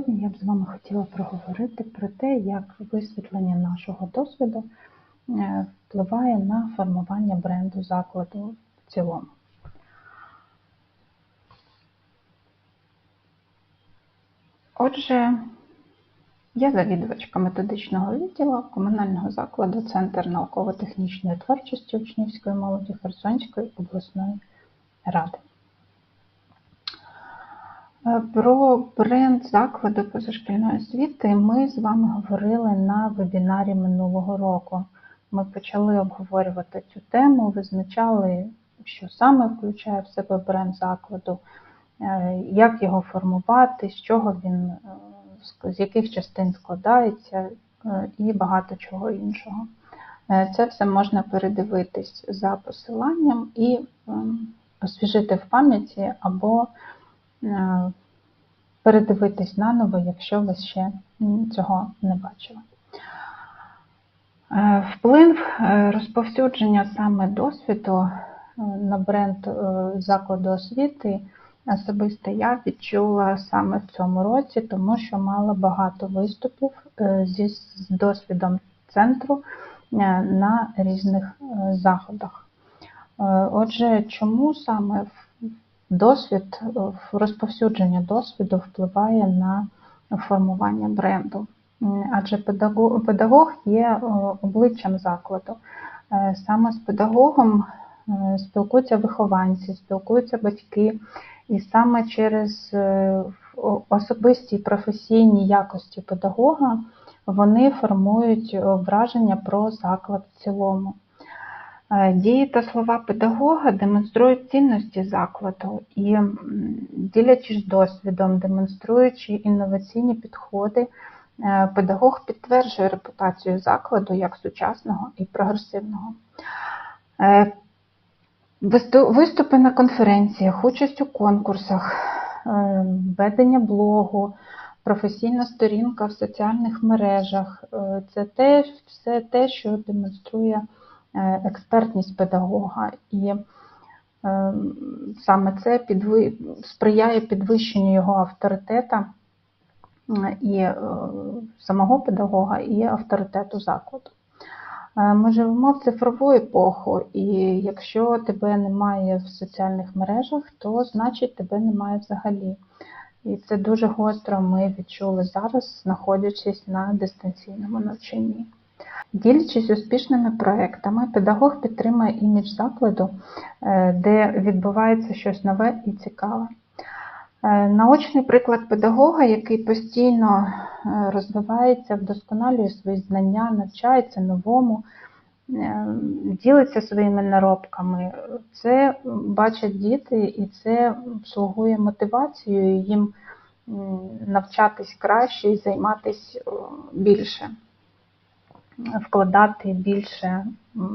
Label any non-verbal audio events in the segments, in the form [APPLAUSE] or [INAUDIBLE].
Сьогодні я б з вами хотіла проговорити про те, як висвітлення нашого досвіду е, впливає на формування бренду закладу в цілому. Отже, я завідувачка методичного відділу комунального закладу Центр науково-технічної творчості учнівської молоді Херсонської обласної ради. Е, Про бренд закладу позашкільної освіти ми з вами говорили на вебінарі минулого року. Ми почали обговорювати цю тему, визначали, що саме включає в себе бренд закладу, е, як його формувати, з чого він, е, з- яких частин складається і багато чого іншого. Це все можна передивитись за посиланням і ем, освіжити в пам'яті або передивитись наново, якщо ви ще цього не бачили. Е, Вплив е, розповсюдження саме досвіду е, на бренд е, закладу освіти особисто я відчула саме в цьому році, тому що мала багато виступів е, зі з досвідом центру е, на різних е, заходах. Е, Отже, чому саме в- досвід, е, розповсюдження досвіду впливає на формування бренду? Адже педагог, є е, обличчям закладу. Е, Саме з педагогом спілкуються вихованці, спілкуються батьки, і саме через особисті професійні якості педагога вони формують враження про заклад в цілому. Е, Дії та слова педагога демонструють цінності закладу і, ділячись досвідом, демонструючи інноваційні підходи, е, педагог підтверджує репутацію закладу як сучасного і прогресивного. Е, Виступи на конференціях, участь у конкурсах, ведення блогу, професійна сторінка в соціальних мережах це те, все те, що демонструє експертність педагога. І е, саме це підви... сприяє підвищенню його авторитета і е, самого педагога, і авторитету закладу. Е, Ми живемо в цифрову епоху, і якщо тебе немає в соціальних мережах, то значить тебе немає взагалі. І це дуже гостро ми відчули зараз, знаходячись на дистанційному навчанні. Ділячись успішними проектами, педагог підтримує імідж закладу, е, де відбувається щось нове і цікаве. Е, Наочний приклад педагога, який постійно е, розвивається, вдосконалює свої знання, навчається новому, ділиться своїми наробками. Це бачать діти, і це слугує мотивацією їм навчатись краще і займатися більше, вкладати більше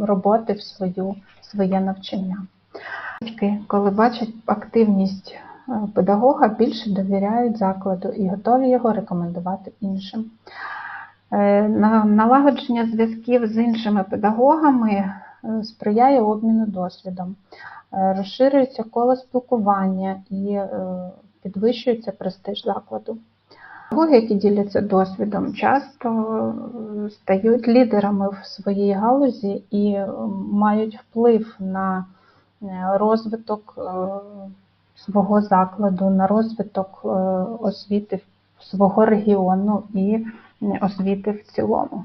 роботи в свою, своє навчання. Батьки, коли бачать активність е, педагога, більше довіряють закладу і готові його рекомендувати іншим. Е, Налагодження зв'язків з іншими педагогами е, сприяє обміну досвідом, розширюється коло спілкування і підвищується престиж закладу. Педагоги, які діляться досвідом, часто е, стають лідерами в своїй галузі і е, мають вплив на е, розвиток свого закладу, на розвиток освіти свого регіону і освіти в цілому.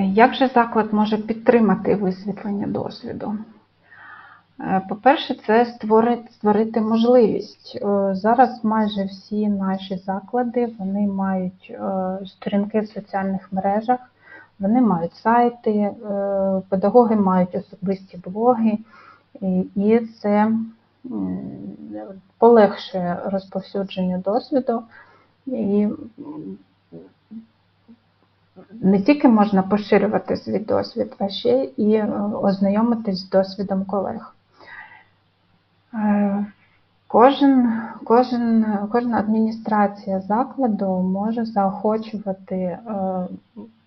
Як же заклад може підтримати висвітлення досвіду? По-перше, це створити, створити можливість. Е, Зараз майже всі наші заклади вони мають е, сторінки в соціальних мережах, вони мають сайти, е, педагоги мають особисті блоги, і- це полегшує розповсюдження досвіду. І не тільки можна поширювати свій досвід, а ще і ознайомитись з досвідом колег. Е, Кожен, кожен, кожна адміністрація закладу може заохочувати е,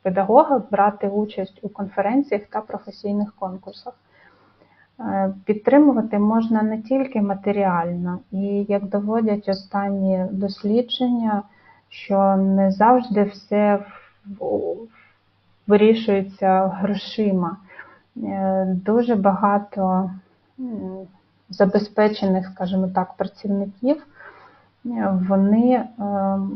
педагога брати участь у конференціях та професійних конкурсах. Е, Підтримувати можна не тільки матеріально, і як доводять останні дослідження, що не завжди все вирішується грошима. Дуже багато забезпечених, скажімо так, працівників вони е,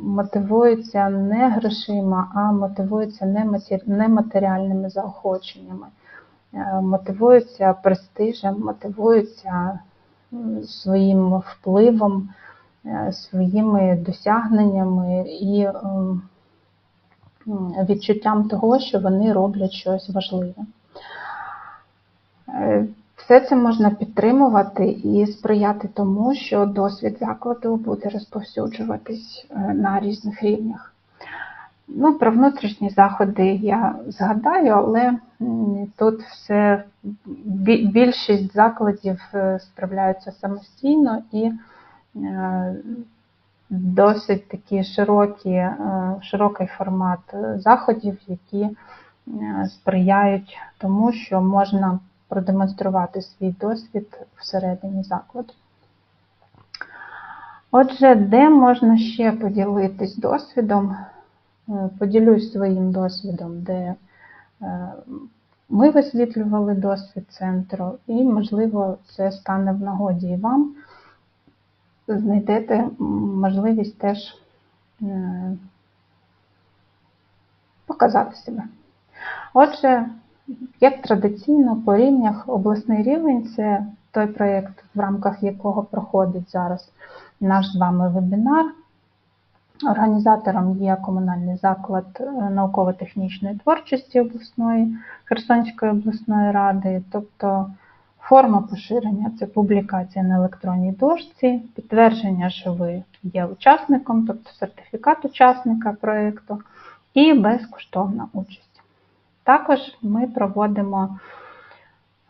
мотивуються не грошима, а мотивуються нематеріальними заохоченнями, Е, мотивуються престижем, мотивуються своїм впливом, е, своїми досягненнями і відчуттям того, що вони роблять щось важливе. Все це можна підтримувати і сприяти тому, що досвід закладу буде розповсюджуватись е, на різних рівнях. Ну, про внутрішні заходи я згадаю, але тут все більшість закладів е, справляються самостійно і е, досить такі широкі, широкий формат заходів, які сприяють тому, що можна продемонструвати свій досвід всередині закладу. Отже, де можна ще поділитись досвідом? Е, Поділюсь своїм досвідом, де е, ми висвітлювали досвід центру, і, можливо, це стане в нагоді і вам. Знайдете можливість теж е, показати себе. Отже, як традиційно по рівнях обласний рівень це той проєкт, в рамках якого проходить зараз наш з вами вебінар. Організатором є комунальний заклад е, науково-технічної творчості обласної Херсонської обласної ради, тобто форма поширення це публікація на електронній дошці, підтвердження, що ви є учасником, тобто сертифікат учасника проєкту, і безкоштовна участь. Також ми проводимо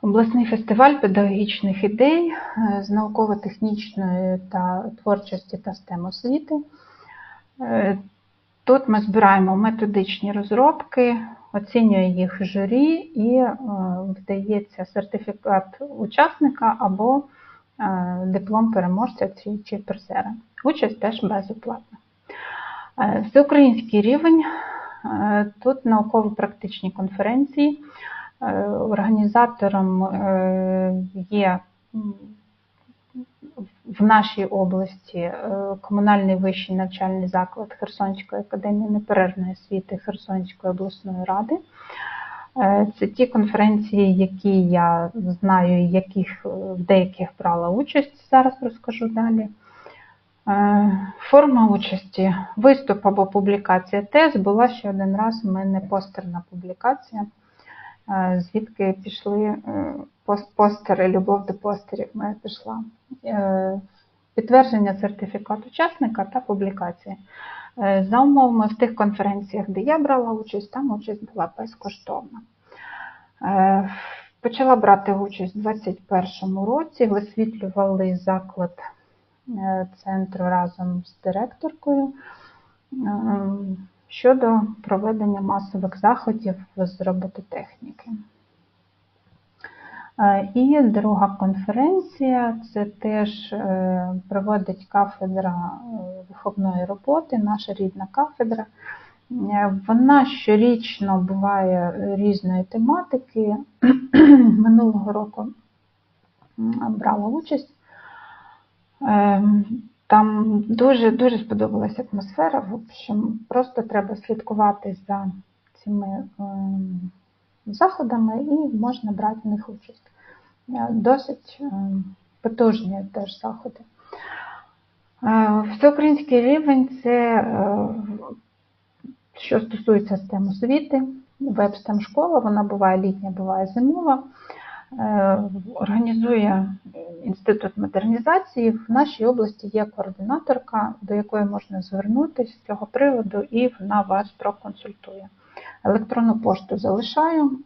обласний фестиваль педагогічних ідей е, з науково-технічної та творчості та STEM освіти. Е, Тут ми збираємо методичні розробки, оцінює їх журі і е, вдається сертифікат учасника або диплом переможця чи- призера. Участь теж безоплатна. Всеукраїнський рівень. Е, Тут науково-практичні конференції. Е, Організатором е, є в нашій області комунальний вищий навчальний заклад Херсонської академії неперервної освіти Херсонської обласної ради. Це ті конференції, які я знаю, яких в деяких брала участь, зараз розкажу далі. Е, Форма участі, виступ або публікація тез була ще один раз у мене постерна публікація, е, звідки пішли е, постери, любов до постерів моя пішла. Підтвердження сертифікату учасника та публікація. Е, За умовами в тих конференціях, де я брала участь, там участь була безкоштовна. Почала брати участь у 2021 році, висвітлювали заклад центру разом з директоркою е, щодо проведення масових заходів з робототехніки. Е, І друга конференція це теж е, проводить кафедра е, виховної роботи, наша рідна кафедра. Е, Вона щорічно буває різної тематики. [CLEARS THROAT] Минулого року брала участь. Е, Там дуже дуже сподобалася атмосфера. В общем, просто треба слідкувати за цими ем, заходами і можна брати в них участь. Е, Досить ем, потужні теж заходи. Е, Всеукраїнський рівень це е, що стосується STEM освіти, веб-STEM школа, вона буває літня, буває зимова. Е, Організує інститут модернізації. В нашій області є координаторка, до якої можна звернутися з цього приводу, і вона вас проконсультує. Електронну пошту залишаю.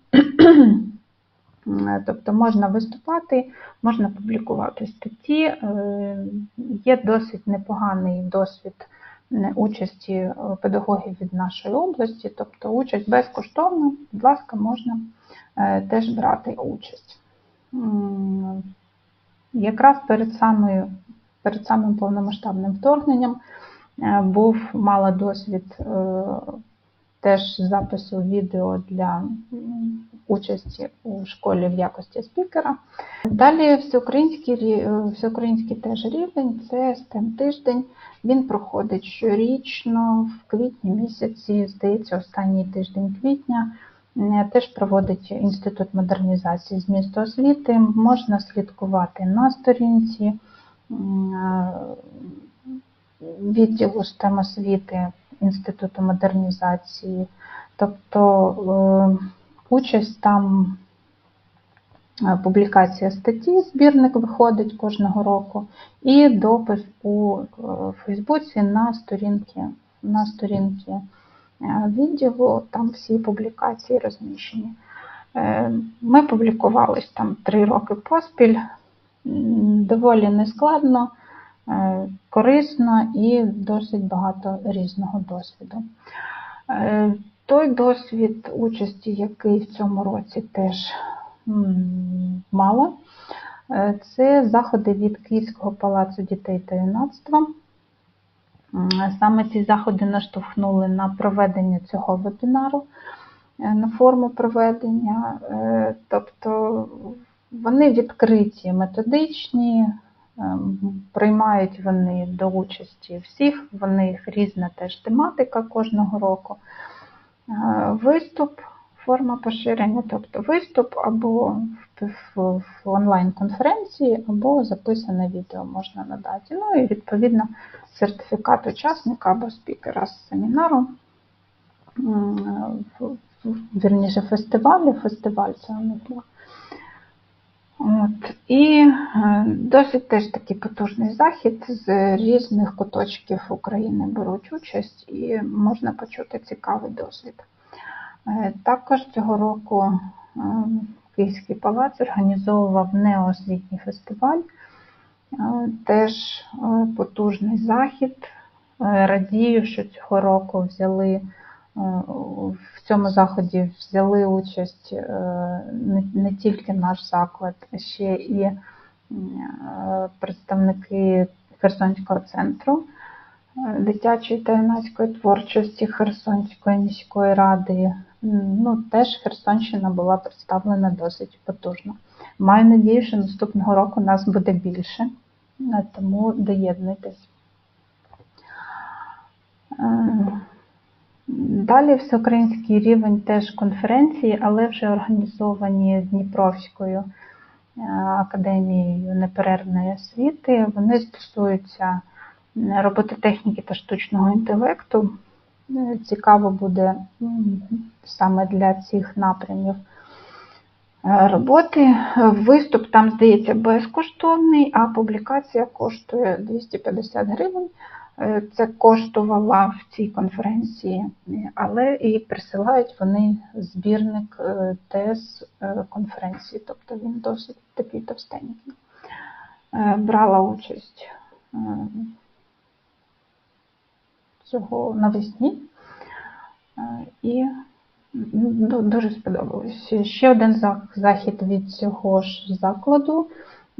Е, Тобто можна виступати, можна публікувати статті. Е, Є досить непоганий досвід участі е, педагогів від нашої області, тобто участь безкоштовна, будь ласка, можна е, теж брати участь. якраз перед, самою, перед самим повномасштабним вторгненням е, був мала досвід теж запису відео для участі у школі в якості спікера. Далі всеукраїнський, всеукраїнський теж рівень це STEM тиждень. Він проходить щорічно в квітні місяці, здається, останній тиждень квітня. Е, Теж проводить Інститут модернізації змісту освіти. Можна слідкувати на сторінці е, відділу STEM освіти Інституту модернізації. Тобто е, участь там публікація статті, збірник виходить кожного року, і допис у е, Фейсбуці на сторінки, на сторінки е, відділу, там всі публікації розміщені. Е, Ми публікувались там три роки поспіль, доволі нескладно, е, корисно і досить багато різного досвіду. Е, Той досвід участі, який в цьому році теж мало, е, це заходи від Київського палацу дітей та юнацтва. Саме ці заходи наштовхнули на проведення цього вебінару, е, на форму проведення. Е, Тобто вони відкриті, методичні, приймають вони до участі всіх, в них різна теж тематика кожного року. Виступ, форма поширення, тобто виступ або в, онлайн-конференції, або записане відео можна надати. Ну і відповідно сертифікат учасника або спікера з семінару. Вірніше фестивалю, фестиваль це них був. От. І е, досить теж такий потужний захід з різних куточків України беруть участь і можна почути цікавий досвід. Е, Також цього року е, Київський палац організовував неосвітній фестиваль. Е, Теж потужний захід. Радію, що цього року взяли в цьому заході взяли участь не, тільки наш заклад, а ще і представники Херсонського центру дитячої та юнацької творчості Херсонської міської ради. Ну, теж Херсонщина була представлена досить потужно. Маю надію, що наступного року нас буде більше, е, тому доєднуйтесь. Е, Далі всеукраїнський рівень теж конференції, але вже організовані Дніпровською е, академією неперервної освіти. Вони стосуються робототехніки та штучного інтелекту. Е, Цікаво буде саме для цих напрямів е, роботи. Виступ там, здається, безкоштовний, а публікація коштує 250 гривень. Е, Це коштувала в цій конференції, але і присилають вони збірник е, тез конференції, тобто він досить такий товстенький. Брала участь цього навесні е, і дуже сподобалось. Ще один захід від цього ж закладу.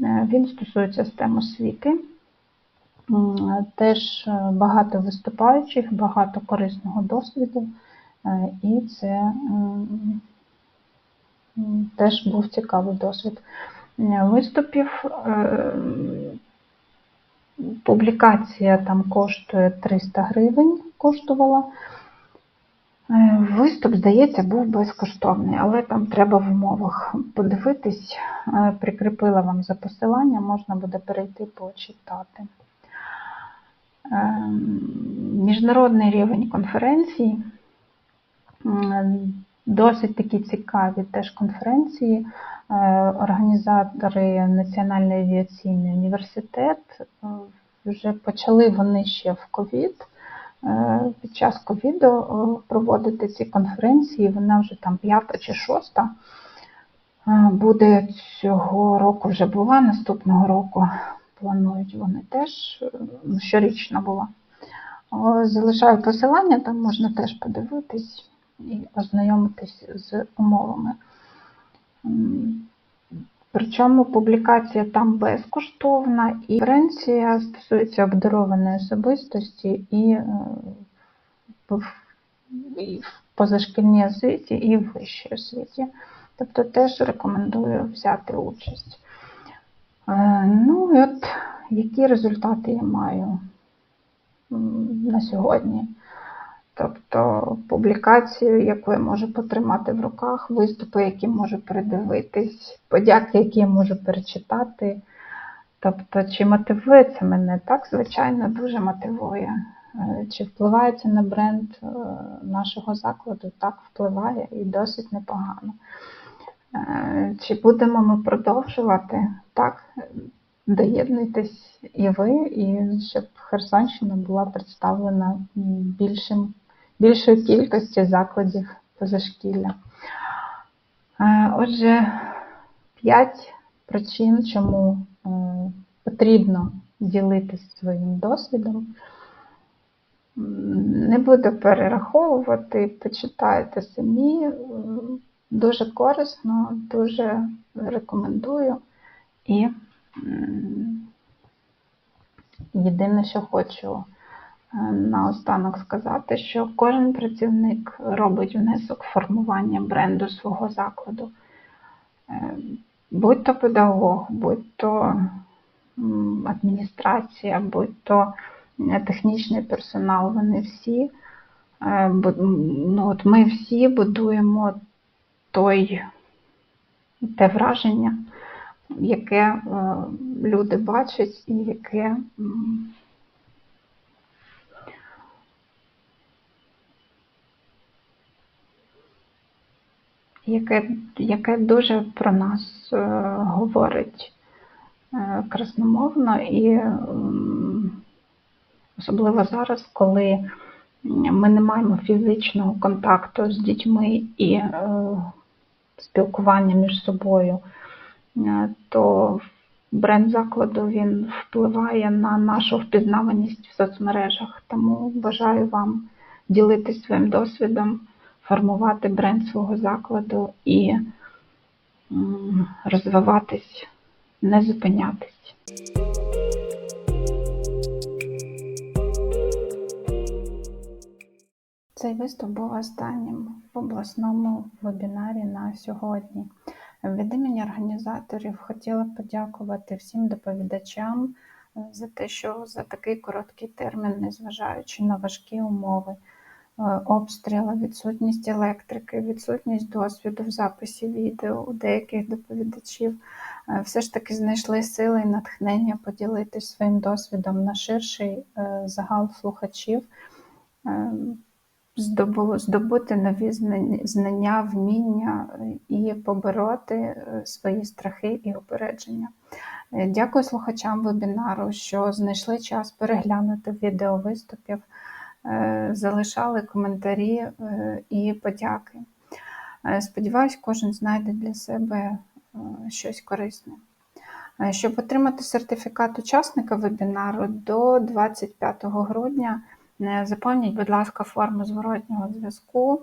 е, Він стосується STEM освіти. Теж е, багато виступаючих, багато корисного досвіду, і це теж був цікавий досвід виступів. Е, Публікація там коштує 300 гривень, коштувала. Е, Виступ, здається, був безкоштовний, але там треба в умовах подивитись. Е, Прикріпила вам за посилання, можна буде перейти почитати. Ем, Міжнародний рівень конференцій. Досить такі цікаві теж конференції. Е, Організатори Національний авіаційний університет е, вже почали вони ще в ковід. Е, Під час ковіду проводити ці конференції. Вона вже там п'ята чи шоста. Буде цього року вже була, наступного року планують вони теж щорічна була. Залишаю посилання, там можна теж подивитись і ознайомитись з умовами. Причому публікація там безкоштовна, і конференція стосується обдарованої особистості і е, в, позашкільній освіті, і в вищій освіті. Тобто теж рекомендую взяти участь. Е, Ну і от які результати я маю на сьогодні? Тобто публікацію, яку я можу потримати в руках, виступи, які можу передивитись, подяки, які я можу перечитати. Тобто, чи мотивує це мене? Так, звичайно, дуже мотивує. Е, Чи впливає це на бренд е, нашого закладу? Так, впливає і досить непогано. Е, Чи будемо ми продовжувати? Так, доєднуйтесь і ви, і щоб Херсонщина була представлена більшим, більшою кількості закладів позашкілля. Е, Отже, п'ять причин, чому е, потрібно ділитися своїм досвідом. Не буду перераховувати, почитайте самі. Дуже корисно, дуже рекомендую. І єдине, що хочу е, наостанок сказати, що кожен працівник робить внесок формування бренду свого закладу. Е, Будь то педагог, будь то адміністрація, будь то е, технічний персонал, вони всі, е, ну, от ми всі будуємо той, те враження, яке люди бачать і яке яке, яке дуже про нас е, говорить е, красномовно і особливо зараз, коли ми не маємо фізичного контакту з дітьми і е, спілкування між собою, то бренд закладу він впливає на нашу впізнаваність в соцмережах. Тому бажаю вам ділитись своїм досвідом, формувати бренд свого закладу і розвиватись, не зупинятись. Цей виступ був останнім в обласному вебінарі на сьогодні. Від імені організаторів хотіла подякувати всім доповідачам е, за те, що за такий короткий термін, незважаючи на важкі умови, обстріли, відсутність електрики, відсутність досвіду в записі відео у деяких доповідачів, е, все ж таки знайшли сили і натхнення поділитися своїм досвідом на ширший е, загал слухачів. Е, здобути нові знання- вміння е, і побороти е, свої страхи і упередження. Е, Дякую слухачам вебінару, що знайшли час переглянути відео виступів, е, залишали коментарі е, і подяки. Е, Сподіваюсь, кожен знайде для себе е, щось корисне. Е, Щоб отримати сертифікат учасника вебінару до 25 грудня, е, заповніть, будь ласка, форму зворотнього зв'язку,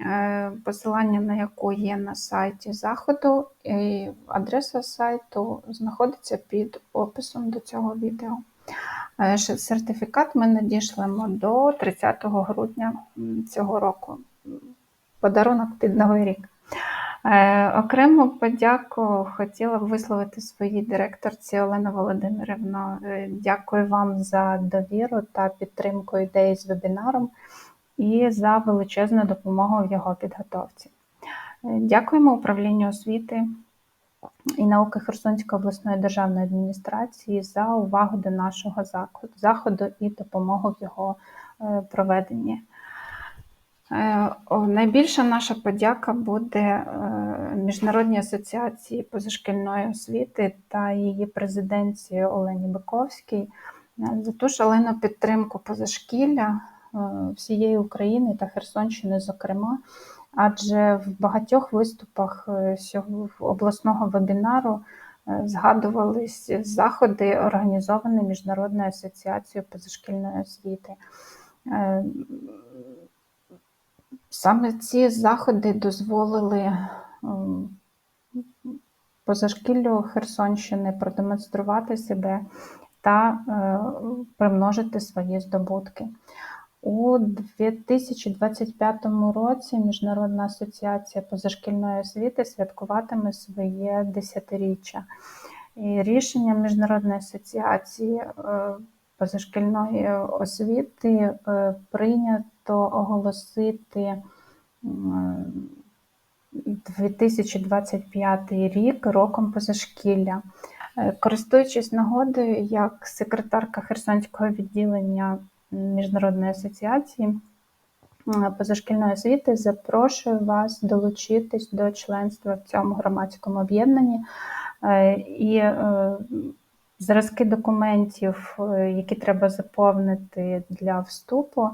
е, посилання на яку є на сайті заходу, і адреса сайту знаходиться під описом до цього відео. Е, Сертифікат ми надішлемо до 30 грудня цього року. Подарунок під Новий рік. Е, Окрему подяку хотіла б висловити своїй директорці Олена Володимирівна. Е, Дякую вам за довіру та підтримку ідеї з вебінаром і за величезну допомогу в його підготовці. Дякуємо управлінню освіти і науки Херсонської обласної державної адміністрації за увагу до нашого заходу, і допомогу в його е, проведенні. Е, Найбільша наша подяка буде е, Міжнародній асоціації позашкільної освіти та її президенції Олені Биковській за ту шалену підтримку позашкілля всієї України та Херсонщини, зокрема. Адже в багатьох виступах е, сього- обласного вебінару е, згадувались заходи, організовані Міжнародною асоціацією позашкільної освіти. Е, Саме ці заходи дозволили позашкіллю Херсонщини продемонструвати себе та е, примножити свої здобутки. У 2025 році Міжнародна асоціація позашкільної освіти святкуватиме своє десятиріччя. І рішення Міжнародної асоціації е, позашкільної освіти е, прийнято оголосити 2025 рік роком позашкілля. Е, Користуючись нагодою, як секретарка Херсонського відділення Міжнародної асоціації позашкільної освіти, запрошую вас долучитись до членства в цьому громадському об'єднанні. Е, І е, зразки документів, е, які треба заповнити для вступу,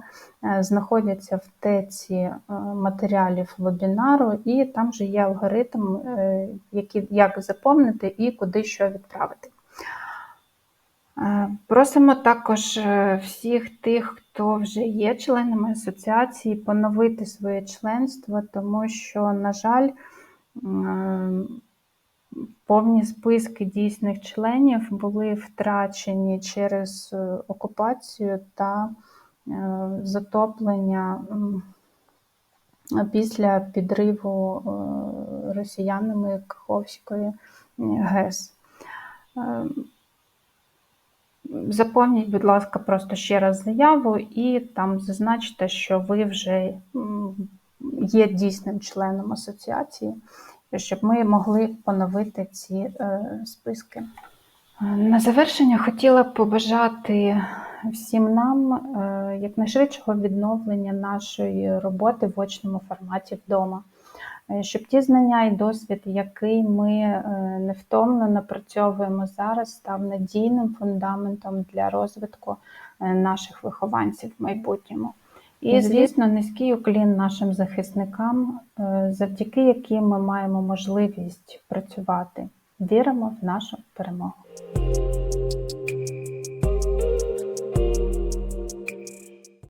знаходяться в теці матеріалів вебінару, і там же є алгоритм, як заповнити і куди що відправити. Е, Просимо також е, всіх тих, хто вже є членами асоціації, поновити своє членство, тому що, на жаль, повні списки дійсних членів були втрачені через е, окупацію та затоплення після підриву росіянами Каховської ГЕС. Заповніть, будь ласка, просто ще раз заяву і там зазначте, що ви вже є дійсним членом асоціації, щоб ми могли поновити ці е, списки. На завершення хотіла б побажати всім нам е, якнайшвидшого відновлення нашої роботи в очному форматі вдома. Е, Щоб ті знання і досвід, який ми е, невтомно напрацьовуємо зараз, став надійним фундаментом для розвитку е, наших вихованців в майбутньому. І, звісно, низький уклін нашим захисникам, завдяки яким ми маємо можливість працювати. Віримо в нашу перемогу.